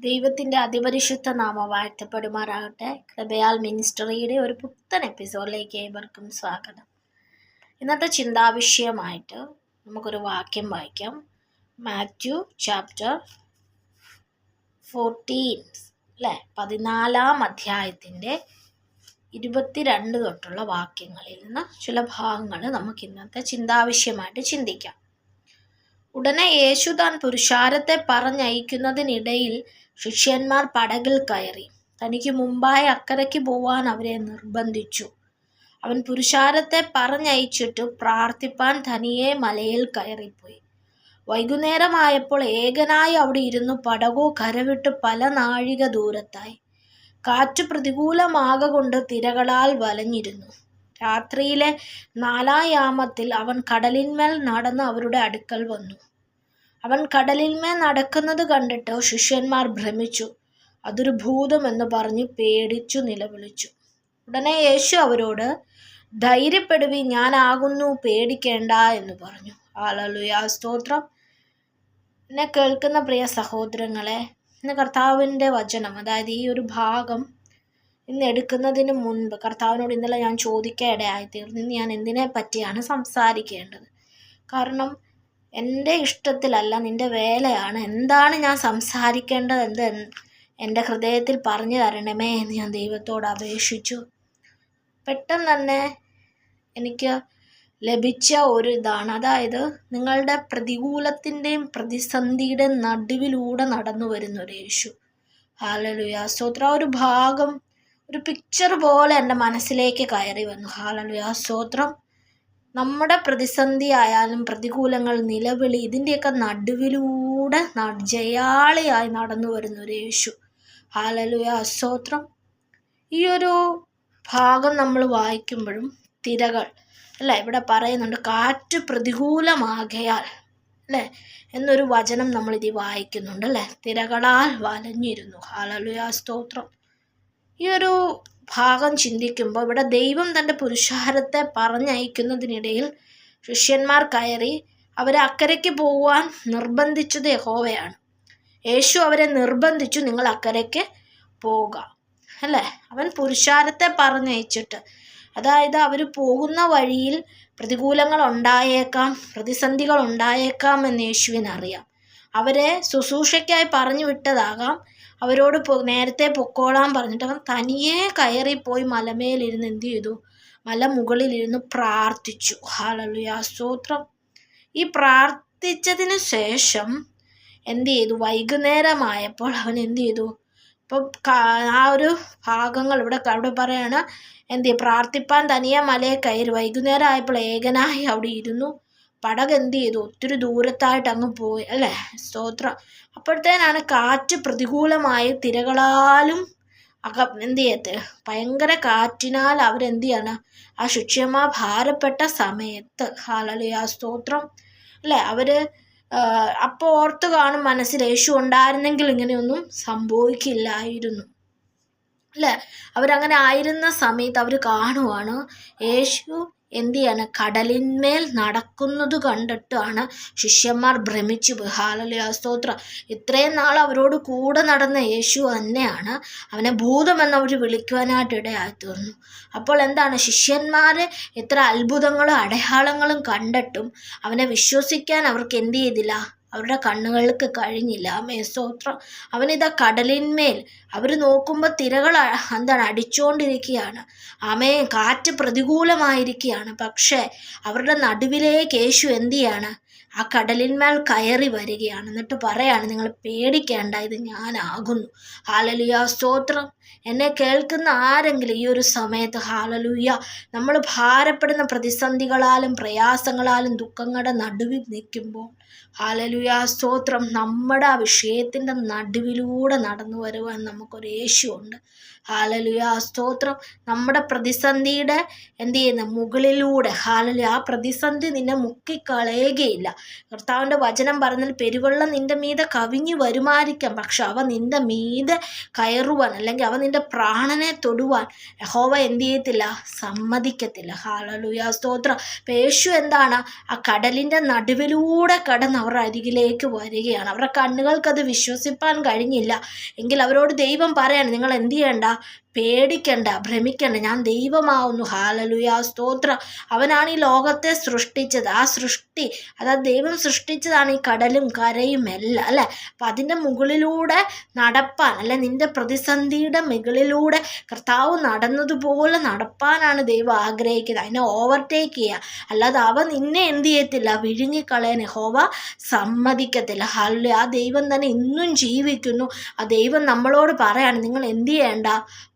ദൈവത്തിന്റെ അതിപരിശുദ്ധ നാമം വാഴ്ത്തപ്പെടുമാറാകട്ടെ. കൃപയാൽ മിനിസ്റ്ററിയുടെ ഒരു പുത്തൻ എപ്പിസോഡിലേക്ക് ഏവർക്കും സ്വാഗതം. ഇന്നത്തെ ചിന്താവിഷയമായിട്ട് നമുക്കൊരു വാക്യം വായിക്കാം. മാത്യു ചാപ്റ്റർ ഫോർട്ടീൻ അല്ലേ? പതിനാലാം അധ്യായത്തിന്റെ ഇരുപത്തിരണ്ട് തൊട്ടുള്ള വാക്യങ്ങളിൽ നിന്ന് ചില ഭാഗങ്ങൾ നമുക്ക് ഇന്നത്തെ ചിന്താവിഷയമായിട്ട് ചിന്തിക്കാം. ഉടനെ യേശു താൻ പുരുഷാരത്തെ പറഞ്ഞയക്കുന്നതിനിടയിൽ ശിഷ്യന്മാർ പടകിൽ കയറി. തനിക്ക് മുമ്പായി അക്കരയ്ക്ക് പോവാൻ അവരെ നിർബന്ധിച്ചു. അവൻ പുരുഷാരത്തെ പറഞ്ഞയച്ചിട്ട് പ്രാർത്ഥിപ്പാൻ തനിയെ മലയിൽ കയറിപ്പോയി. വൈകുന്നേരമായപ്പോൾ ഏകനായി അവിടെ ഇരുന്നു പടകോ കരവിട്ട് പല നാഴിക ദൂരത്തായി. കാറ്റ് പ്രതികൂലമാകൊണ്ട് തിരകളാൽ വലഞ്ഞിരുന്നു. രാത്രിയിലെ നാലായാമത്തിൽ അവൻ കടലിന്മേൽ നടന്ന് അവരുടെ അടുക്കൽ വന്നു. അവൻ കടലിന്മേൽ നടക്കുന്നത് കണ്ടിട്ട് ശിഷ്യന്മാർ ഭ്രമിച്ചു. അതൊരു ഭൂതമെന്ന് പറഞ്ഞ് പേടിച്ചു നിലവിളിച്ചു. ഉടനെ യേശു അവരോട് ധൈര്യപ്പെടുവി ഞാനാകുന്നു പേടിക്കേണ്ട എന്ന് പറഞ്ഞു. ആലലുയാ സ്തോത്രം. എന്നെ കേൾക്കുന്ന പ്രിയ സഹോദരങ്ങളെ ഇന്ന് കർത്താവിന്റെ വചനം അതായത് ഈ ഒരു ഭാഗം ഇന്ന് എടുക്കുന്നതിന് മുൻപ് കർത്താവിനോട് ഇന്നലെ ഞാൻ ചോദിക്കാൻ ഇടയായിത്തീർന്നു ഇന്ന് ഞാൻ എന്തിനെ പറ്റിയാണ് സംസാരിക്കേണ്ടത്? കാരണം എന്റെ ഇഷ്ടത്തിലല്ല നിന്റെ വേലയാണ്. എന്താണ് ഞാൻ സംസാരിക്കേണ്ടത്? എന്ത് എന്റെ ഹൃദയത്തിൽ പറഞ്ഞു തരണമേ എന്ന് ഞാൻ ദൈവത്തോട് അപേക്ഷിച്ചു. പെട്ടെന്ന് തന്നെ എനിക്ക് ലഭിച്ച ഒരു ഇതാണ്. അതായത് നിങ്ങളുടെ പ്രതികൂലത്തിന്റെയും പ്രതിസന്ധിയുടെ നടുവിലൂടെ നടന്നു വരുന്ന ഒരു യേശു. ഹാലലുയ. സ്തോത്ര. ഒരു ഭാഗം ഒരു പിക്ചർ പോലെ എന്റെ മനസ്സിലേക്ക് കയറി വന്നു. ഹാലലുയ. സ്തോത്രം. നമ്മുടെ പ്രതിസന്ധി ആയാലും പ്രതികൂലങ്ങൾ നിലവിളി ഇതിന്റെയൊക്കെ നടുവിലൂടെ ജയാളിയായി നടന്നു വരുന്ന ഒരു യേശു. ഹാലലുയ സ്തോത്രം. ഈ ഒരു ഭാഗം നമ്മൾ വായിക്കുമ്പോഴും തിരകൾ അല്ല? ഇവിടെ പറയുന്നുണ്ട് കാറ്റ് പ്രതികൂലമാകയാൽ അല്ലേ? എന്നൊരു വചനം നമ്മൾ ഇത് വായിക്കുന്നുണ്ട് അല്ലേ? തിരകളാൽ വലഞ്ഞിരുന്നു. ഹാലലുയ സ്തോത്രം. ഈ ഒരു ഭാഗം ചിന്തിക്കുമ്പോൾ ഇവിടെ ദൈവം തന്റെ പുരുഷാരത്തെ പറഞ്ഞയക്കുന്നതിനിടയിൽ ശിഷ്യന്മാർ കയറി അവരെ അക്കരയ്ക്ക് പോകുവാൻ നിർബന്ധിച്ചത് യഹോവയാണ്. യേശു അവരെ നിർബന്ധിച്ചു നിങ്ങൾ അക്കരയ്ക്ക് പോവുക. അല്ലേ? അവൻ പുരുഷാരത്തെ പറഞ്ഞയച്ചിട്ട്. അതായത് അവർ പോകുന്ന വഴിയിൽ പ്രതികൂലങ്ങൾ ഉണ്ടായേക്കാം പ്രതിസന്ധികൾ ഉണ്ടായേക്കാം എന്ന് യേശുവിനറിയാം. അവരെ ശുശ്രൂഷയ്ക്കായി പറഞ്ഞു വിട്ടതാകാം. അവരോട് നേരത്തെ പൊക്കോളാൻ പറഞ്ഞിട്ട് അവൻ തനിയെ കയറിപ്പോയി മലമേലിരുന്ന് എന്ത് ചെയ്തു? മല മുകളിലിരുന്ന് പ്രാർത്ഥിച്ചു. ഹാലലുയാ സൂത്രം ഈ പ്രാർത്ഥിച്ചതിന് ശേഷം എന്ത് ചെയ്തു? വൈകുന്നേരമായപ്പോൾ അവൻ എന്ത് ചെയ്തു? ഇപ്പം ആ ഒരു ഭാഗങ്ങൾ ഇവിടെ അവിടെ പറയാണ് എന്ത് പ്രാർത്ഥിപ്പാൻ തനിയെ മലയെ കയറി. വൈകുന്നേരം ആയപ്പോൾ ഏകനായി അവിടെ ഇരുന്നു. പടക് എന്ത് ചെയ്തു? ഒത്തിരി ദൂരത്തായിട്ട് അങ്ങ് പോയി അല്ലേ? സ്തോത്രം. അപ്പോഴത്തേനാണ് കാറ്റ് പ്രതികൂലമായി തിരകളാലും അക എന്ത് ചെയ്യത്തെ? ഭയങ്കര കാറ്റിനാൽ അവരെന്ത് ചെയ്യാണ്? ആ ശിക്ഷ്യമ്മ ഭാരപ്പെട്ട സമയത്ത്. ഹാലലിയ സ്തോത്രം. അല്ലേ? അവർ അപ്പോൾ ഓർത്ത് കാണും മനസ്സിൽ യേശു ഉണ്ടായിരുന്നെങ്കിൽ ഇങ്ങനെയൊന്നും സംഭവിക്കില്ലായിരുന്നു. അല്ലേ? അവരങ്ങനെ ആയിരുന്ന സമയത്ത് അവർ കാണുവാണ് യേശു എന്ത് ചെയ്യാണ് കടലിന്മേൽ നടക്കുന്നത് കണ്ടിട്ടാണ് ശിഷ്യന്മാർ ഭ്രമിച്ചു ഹാലലിയ. സ്തോത്ര. ഇത്രയും നാൾ അവരോട് കൂടെ നടന്ന യേശു തന്നെയാണ് അവനെ ഭൂതമെന്നവർ വിളിക്കുവാനായിട്ട് ഇടയായി തീർന്നു. അപ്പോൾ എന്താണ്? ശിഷ്യന്മാർ എത്ര അത്ഭുതങ്ങളും അടയാളങ്ങളും കണ്ടിട്ടും അവനെ വിശ്വസിക്കാൻ അവർക്ക് എന്ത് ചെയ്തില്ല? അവരുടെ കണ്ണുകൾക്ക് കഴിഞ്ഞില്ല. മേസ്തോത്രം അവനിതാ കടലിന്മേൽ. അവർ നോക്കുമ്പോൾ തിരകൾ എന്താണ് അടിച്ചുകൊണ്ടിരിക്കുകയാണ് അമേ കാറ്റ് പ്രതികൂലമായിരിക്കുകയാണ്. പക്ഷേ അവരുടെ നടുവിലേക്ക് യേശു എന്തു ചെയ്യാണ്? ആ കടലിന്മേൽ കയറി വരികയാണ്. എന്നിട്ട് പറയാണ് നിങ്ങൾ പേടിക്കേണ്ട ഇത് ഞാനാകുന്നു. ഹാലലുയ സ്തോത്രം. എന്നെ കേൾക്കുന്ന ആരെങ്കിലും ഈ ഒരു സമയത്ത് ഹാലലുയ നമ്മൾ ഭാരപ്പെടുന്ന പ്രതിസന്ധികളാലും പ്രയാസങ്ങളാലും ദുഃഖങ്ങളുടെ നടുവിൽ നിൽക്കുമ്പോൾ ഹാലലുയ സ്തോത്രം നമ്മുടെ ആ വിഷയത്തിന്റെ നടുവിലൂടെ നടന്നു വരുവാൻ നമുക്കൊരു യേശുണ്ട് ഹാലലുയ സ്തോത്രം. നമ്മുടെ പ്രതിസന്ധിയുടെ എന്ത് ചെയ്യുന്ന? മുകളിലൂടെ. ഹാലലു ആ പ്രതിസന്ധി നിന്നെ മുക്കിക്കളയുകയില്ല. കർത്താവിന്റെ വചനം പറഞ്ഞാൽ പെരുവെള്ളം നിന്റെ മീതെ കവിഞ്ഞു വരുമായിരിക്കാം. പക്ഷെ അവ നിന്റെ മീതെ കയറുവാൻ അല്ലെങ്കിൽ അവ നിന്റെ പ്രാണനെ തൊടുവാൻ യഹോവ എന്ത് ചെയ്യത്തില്ല? സമ്മതിക്കത്തില്ല. ഹാളലുയ സ്തോത്രം. പേശു എന്താണ്? ആ കടലിന്റെ നടുവിലൂടെ കടന്ന് അവരുടെ അരികിലേക്ക് വരികയാണ്. അവരുടെ കണ്ണുകൾക്കത് വിശ്വസിപ്പാൻ കഴിഞ്ഞില്ല. എങ്കിൽ അവരോട് ദൈവം പറയാണ് നിങ്ങൾ എന്ത് ചെയ്യണ്ട? പേടിക്കണ്ട ഭ്രമിക്കണ്ട. ഞാൻ ദൈവമാവുന്നു. ഹാലലുയ സ്തോത്രം. അവനാണ് ഈ ലോകത്തെ സൃഷ്ടിച്ചത്. ആ സൃഷ്ടി അതായത് ദൈവം സൃഷ്ടിച്ചതാണ് ഈ കടലും കരയും എല്ലാം അല്ലേ? അപ്പം അതിന്റെ മുകളിലൂടെ നടപ്പാൻ അല്ലെ? നിന്റെ പ്രതിസന്ധിയുടെ മുകളിലൂടെ കർത്താവ് നടന്നതുപോലെ നടപ്പാനാണ് ദൈവം ആഗ്രഹിക്കുന്നത്. അതിനെ ഓവർടേക്ക് ചെയ്യുക. അല്ലാതെ അവ നിന്നെ എന്ത് ചെയ്യത്തില്ല? വിഴുങ്ങിക്കളയാൻ ഹോവ സമ്മതിക്കത്തില്ല. ഹാലു ആ ദൈവം തന്നെ ഇന്നും ജീവിക്കുന്നു. ആ ദൈവം നമ്മളോട് പറയാണ് നിങ്ങൾ എന്ത് ചെയ്യേണ്ട?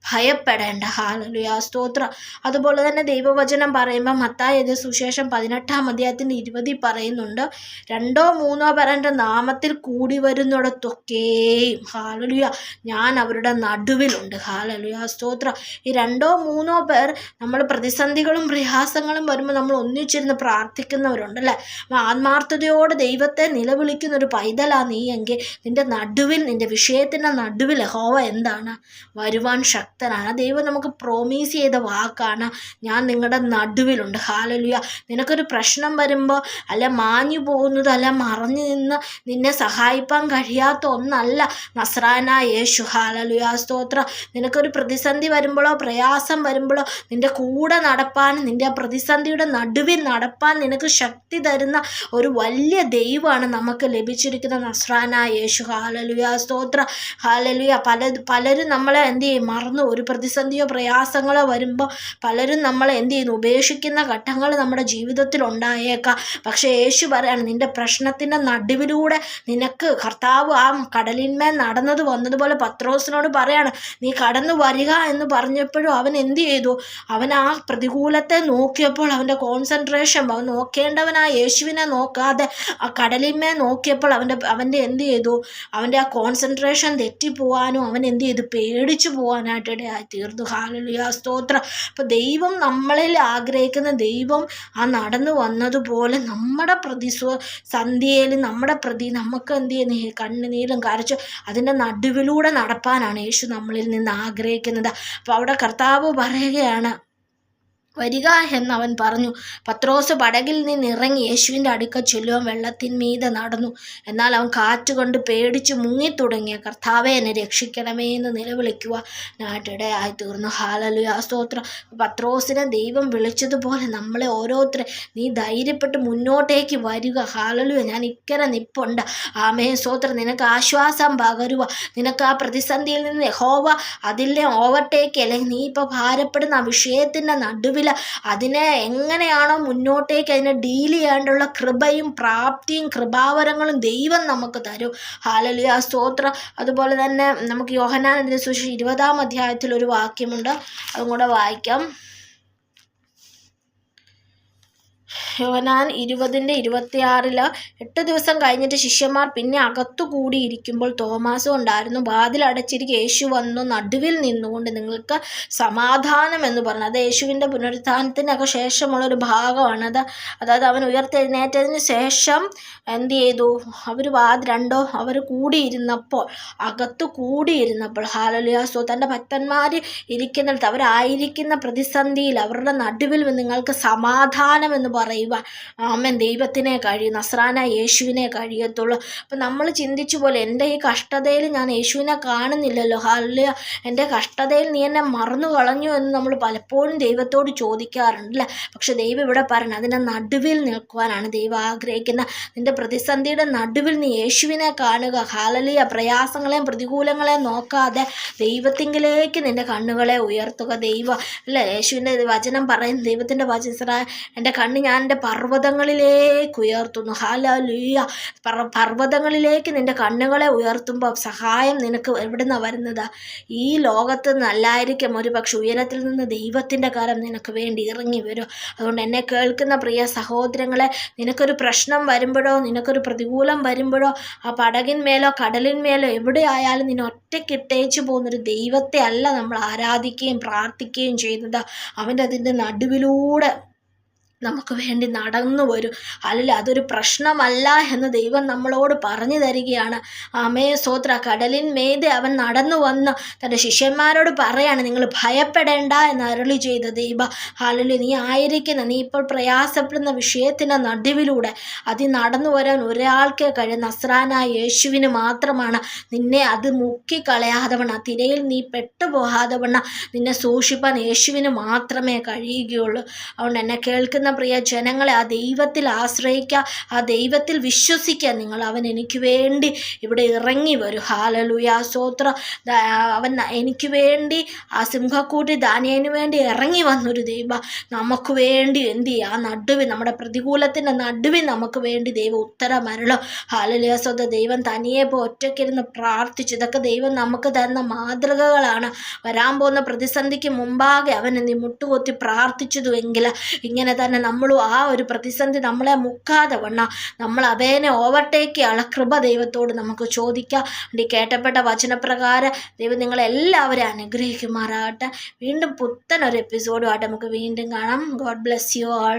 ഭയപ്പെടേണ്ട. ഹാലലുയ സ്തോത്രം. അതുപോലെ തന്നെ ദൈവവചനം പറയുമ്പോൾ മത്തായത് സുശേഷം പതിനെട്ടാം അധ്യായത്തിന്റെ ഇരുപതിൽ പറയുന്നുണ്ട് രണ്ടോ മൂന്നോ പേരന്റെ നാമത്തിൽ കൂടി വരുന്നിടത്തൊക്കെയും ഹാലലുയ ഞാൻ അവരുടെ നടുവിലുണ്ട്. ഹാലലുയ സ്തോത്രം. ഈ രണ്ടോ മൂന്നോ പേർ നമ്മൾ പ്രതിസന്ധികളും പ്രയാസങ്ങളും വരുമ്പോൾ നമ്മൾ ഒന്നിച്ചിരുന്ന് പ്രാർത്ഥിക്കുന്നവരുണ്ട് അല്ലേ? ആത്മാർത്ഥതയോടെ ദൈവത്തെ നിലവിളിക്കുന്ന ഒരു പൈതലാ നീ എങ്കിൽ നിന്റെ നടുവിൽ നിന്റെ വിഷയത്തിന്റെ നടുവിൽ ഹോവ എന്താണ്? വരുവാൻ ശക്തി ശക്തനാണ് ദൈവം നമുക്ക് പ്രോമീസ് ചെയ്ത വാക്കാണ്. ഞാൻ നിങ്ങളുടെ നടുവിലുണ്ട്. ഹാലലുയ നിനക്കൊരു പ്രശ്നം വരുമ്പോൾ അല്ല മാഞ്ഞു പോകുന്നത് അല്ല മറഞ്ഞു നിന്ന് നിന്നെ സഹായിപ്പാൻ കഴിയാത്ത ഒന്നല്ല നസ്രാന യേശു. ഹാലലുയ സ്തോത്ര. നിനക്കൊരു പ്രതിസന്ധി വരുമ്പോഴോ പ്രയാസം വരുമ്പോഴോ നിന്റെ കൂടെ നടപ്പാൻ നിന്റെ പ്രതിസന്ധിയുടെ നടുവിൽ നടപ്പാൻ നിനക്ക് ശക്തി തരുന്ന ഒരു വലിയ ദൈവമാണ് നമുക്ക് ലഭിച്ചിരിക്കുന്ന നസ്രാന യേശു. ഹാലലുയ സ്തോത്ര. ഹാലലുയ പല പലരും നമ്മളെ എന്ത് ചെയ്യും? മറന്നു ഒരു പ്രതിസന്ധിയോ പ്രയാസങ്ങളോ വരുമ്പോൾ പലരും നമ്മൾ എന്ത് ചെയ്യുന്നു? ഉപേക്ഷിക്കുന്ന ഘട്ടങ്ങൾ നമ്മുടെ ജീവിതത്തിൽ ഉണ്ടായേക്കാം. പക്ഷേ യേശു പറയാണ് നിന്റെ പ്രശ്നത്തിന്റെ നടുവിലൂടെ നിനക്ക് കർത്താവ് ആ കടലിന്മേൽ നടന്നത് വന്നതുപോലെ പത്രോസിനോട് പറയാണ് നീ കടന്നു വരിക എന്ന് പറഞ്ഞപ്പോഴും അവൻ എന്ത് ചെയ്തു? അവൻ ആ പ്രതികൂലത്തെ നോക്കിയപ്പോൾ അവന്റെ കോൺസെൻട്രേഷൻ അവൻ നോക്കേണ്ടവൻ ആ യേശുവിനെ നോക്കാതെ ആ കടലിന്മേൽ നോക്കിയപ്പോൾ അവന്റെ അവന്റെ എന്ത് ചെയ്തു? അവന്റെ ആ കോൺസെൻട്രേഷൻ തെറ്റിപ്പോവാനും അവൻ എന്ത് ചെയ്തു? പേടിച്ചു പോകാനായിട്ട് ഇടയായി തീർന്നു. ഹാലലുയ സ്തോത്രം. അപ്പോൾ ദൈവം നമ്മളിൽ ആഗ്രഹിക്കുന്ന ദൈവം ആ നടന്നു വന്നതുപോലെ നമ്മുടെ പ്രതിസ്വ സന്ധ്യയിൽ നമ്മുടെ പ്രതി നമുക്ക് എന്ത് ചെയ്യുന്നു? കണ്ണുനീരും കരച്ചു അതിന്റെ നടുവിലൂടെ നടപ്പാനാണ് യേശു നമ്മളിൽ നിന്ന് ആഗ്രഹിക്കുന്നത്. അപ്പോൾ അവിടെ കർത്താവ് പറയുകയാണ് വരിക എന്ന് അവൻ പറഞ്ഞു. പത്രോസ് പടകിൽ നിന്ന് ഇറങ്ങി യേശുവിന്റെ അടുക്ക ചൊല്ലുവൻ വെള്ളത്തിന്മീതെ നടന്നു. എന്നാൽ അവൻ കാറ്റുകൊണ്ട് പേടിച്ച് മുങ്ങിത്തുടങ്ങിയ കർത്താവെ എന്നെ രക്ഷിക്കണമേ എന്ന് നിലവിളിക്കുക നാട്ടിടയായി തീർന്നു ഹാലലുയ. സ്തോത്രം. പത്രോസിനെ ദൈവം വിളിച്ചതുപോലെ നമ്മളെ ഓരോരുത്തരെ നീ ധൈര്യപ്പെട്ട് മുന്നോട്ടേക്ക് വരിക. ഹാലലുയ. ഞാൻ ഇക്കരെ നിപ്പുണ്ട്. ആമേ സ്തോത്രം. നിനക്ക് ആശ്വാസം പകരുക നിനക്ക് ആ പ്രതിസന്ധിയിൽ നിന്ന് ഹോവ അതിലെ ഓവർടേക്ക് അല്ലെങ്കിൽ നീ ഇപ്പോൾ ഭാരപ്പെടുന്ന ആ വിഷയത്തിന്റെ നടുവിൽ അതിനെ എങ്ങനെയാണോ മുന്നോട്ടേക്ക് അതിനെ ഡീൽ ചെയ്യാണ്ടുള്ള കൃപയും പ്രാപ്തിയും കൃപാവരങ്ങളും ദൈവം നമുക്ക് തരും. ഹാലലിയ സ്തോത്ര. അതുപോലെ തന്നെ നമുക്ക് യോഹനാനന്ദ സുശി ഇരുപതാം അധ്യായത്തിൽ ഒരു വാക്യമുണ്ട്. അതും കൂടെ വായിക്കാം. യോനാൻ ഇരുപതിന്റെ ഇരുപത്തിയാറിൽ എട്ട് ദിവസം കഴിഞ്ഞിട്ട് ശിഷ്യന്മാർ പിന്നെ അകത്തു കൂടിയിരിക്കുമ്പോൾ തോമാസും ഉണ്ടായിരുന്നു. വാതിലടച്ചിരിക്കെ യേശു വന്നു. നടുവിൽ നിന്നുകൊണ്ട് നിങ്ങൾക്ക് സമാധാനം എന്ന് പറഞ്ഞു. അത് യേശുവിന്റെ പുനരുത്ഥാനത്തിനൊക്കെ ശേഷമുള്ള ഒരു ഭാഗമാണ് അത്. അതായത് അവൻ ഉയർത്തെഴുന്നേറ്റതിന് ശേഷം എന്ത് ചെയ്തു? അവർ വാത് രണ്ടോ അവർ കൂടിയിരുന്നപ്പോൾ അകത്തു കൂടിയിരുന്നപ്പോൾ ഹാലലിയാസോ തന്റെ ഭക്തന്മാർ ഇരിക്കുന്നിടത്ത് അവരായിരിക്കുന്ന പ്രതിസന്ധിയിൽ അവരുടെ നടുവിൽ നിങ്ങൾക്ക് സമാധാനം എന്ന് പറയുവാൻ. ആമൻ. ദൈവത്തിനെ കഴിയും. നസ്രാന യേശുവിനെ കഴിയത്തുള്ളൂ. അപ്പം നമ്മൾ ചിന്തിച്ചു പോലെ എന്റെ ഈ കഷ്ടതയിൽ ഞാൻ യേശുവിനെ കാണുന്നില്ലല്ലോ. അല്ല എന്റെ കഷ്ടതയിൽ നീ എന്നെ മറന്നു കളഞ്ഞു എന്ന് നമ്മൾ പലപ്പോഴും ദൈവത്തോട് ചോദിക്കാറുണ്ടല്ലേ പക്ഷെ ദൈവം ഇവിടെ പറഞ്ഞു അതിന്റെ നടുവിൽ നിൽക്കുവാനാണ് ദൈവം ആഗ്രഹിക്കുന്നത്. നിന്റെ പ്രതിസന്ധിയുടെ നടുവിൽ നീ യേശുവിനെ കാണുക. ഹാലലിയ പ്രയാസങ്ങളെയും പ്രതികൂലങ്ങളെയും നോക്കാതെ ദൈവത്തിങ്കിലേക്ക് നിന്റെ കണ്ണുകളെ ഉയർത്തുക ദൈവം. അല്ലേ? യേശുവിന്റെ വചനം പറയുന്ന ദൈവത്തിന്റെ വചന എന്റെ കണ്ണ് എന്റെ പർവതങ്ങളിലേക്ക് ഉയർത്തുന്നു. ഹാലലുയ്യ പർ പർവതങ്ങളിലേക്ക് നിന്റെ കണ്ണുകളെ ഉയർത്തുമ്പോൾ സഹായം നിനക്ക് എവിടുന്ന വരുന്നത്? ഈ ലോകത്ത് നല്ലായിരിക്കും. ഒരു പക്ഷെ ഉയരത്തിൽ നിന്ന് ദൈവത്തിന്റെ കാലം നിനക്ക് വേണ്ടി ഇറങ്ങി വരും. അതുകൊണ്ട് എന്നെ കേൾക്കുന്ന പ്രിയ സഹോദരങ്ങളെ നിനക്കൊരു പ്രശ്നം വരുമ്പോഴോ നിനക്കൊരു പ്രതികൂലം വരുമ്പോഴോ ആ പടകിന്മേലോ കടലിന്മേലോ എവിടെ ആയാലും നിന്നെ ഒറ്റയ്ക്കിട്ടേച്ചു പോകുന്നൊരു ദൈവത്തെ അല്ല നമ്മൾ ആരാധിക്കുകയും പ്രാർത്ഥിക്കുകയും ചെയ്യുന്നത്. അവന്റെ അതിന്റെ നടുവിലൂടെ നമുക്ക് വേണ്ടി നടന്നു വരും. അല്ലെങ്കിൽ അതൊരു പ്രശ്നമല്ല എന്ന് ദൈവം നമ്മളോട് പറഞ്ഞു തരികയാണ്. ആമേ സോത്ര കടലിൻ മേതെ അവൻ നടന്നു വന്ന് തന്റെ ശിഷ്യന്മാരോട് പറയാണ് നിങ്ങൾ ഭയപ്പെടേണ്ട എന്ന് അരുളി ചെയ്ത ദൈവ. ഹാലലി നീ ആയിരിക്കുന്ന നീ ഇപ്പോൾ പ്രയാസപ്പെടുന്ന വിഷയത്തിന്റെ നടുവിലൂടെ അതി നടന്നു വരാൻ ഒരാൾക്കേ കഴിയും നസ്രാനായ യേശുവിന് മാത്രമാണ്. നിന്നെ അത് മുക്കിക്കളയാതെ വണ്ണ തിരയിൽ നീ പെട്ടുപോകാതെ വണ്ണ നിന്നെ സൂക്ഷിപ്പാൻ യേശുവിന് മാത്രമേ കഴിയുകയുള്ളൂ. അതുകൊണ്ട് എന്നെ കേൾക്കുന്ന പ്രിയ ജനങ്ങളെ ആ ദൈവത്തിൽ ആശ്രയിക്കുക ആ ദൈവത്തിൽ വിശ്വസിക്കുക നിങ്ങൾ അവൻ എനിക്ക് വേണ്ടി ഇവിടെ ഇറങ്ങി വരും. ഹാലലുയ സോത്ര അവൻ എനിക്ക് വേണ്ടി ആ സിംഹക്കൂട്ടി ദാനിയന് വേണ്ടി ഇറങ്ങി വന്നൊരു ദൈവ നമുക്ക് വേണ്ടി എന്ത് ചെയ്യുക ആ നടുവിൽ നമ്മുടെ പ്രതികൂലത്തിന്റെ നടുവിൽ നമുക്ക് വേണ്ടി ദൈവം ഉത്തരം അരുളോ ഹാലലുയ ദൈവം തനിയെ ഇപ്പോൾ ഒറ്റയ്ക്കിരുന്ന് പ്രാർത്ഥിച്ചു. ഇതൊക്കെ ദൈവം നമുക്ക് തന്ന മാതൃകകളാണ്. വരാൻ പോകുന്ന പ്രതിസന്ധിക്ക് മുമ്പാകെ അവൻ നീ മുട്ടുകൊത്തി പ്രാർത്ഥിച്ചതുമെങ്കിൽ ഇങ്ങനെ തന്നെ നമ്മളും ആ ഒരു പ്രതിസന്ധി നമ്മളെ മുക്കാതെ വണ്ണ. നമ്മൾ അവേനെ ഓവർടേക്ക് ചെയ്യാനുള്ള കൃപ ദൈവത്തോട് നമുക്ക് ചോദിക്കാം. ഈ കേട്ടപ്പെട്ട വചനപ്രകാരം ദൈവം നിങ്ങളെല്ലാവരെയും അനുഗ്രഹിക്കുമാറാകട്ടെ. വീണ്ടും പുത്തൻ ഒരു എപ്പിസോഡുമായിട്ട് നമുക്ക് വീണ്ടും കാണാം. God bless you all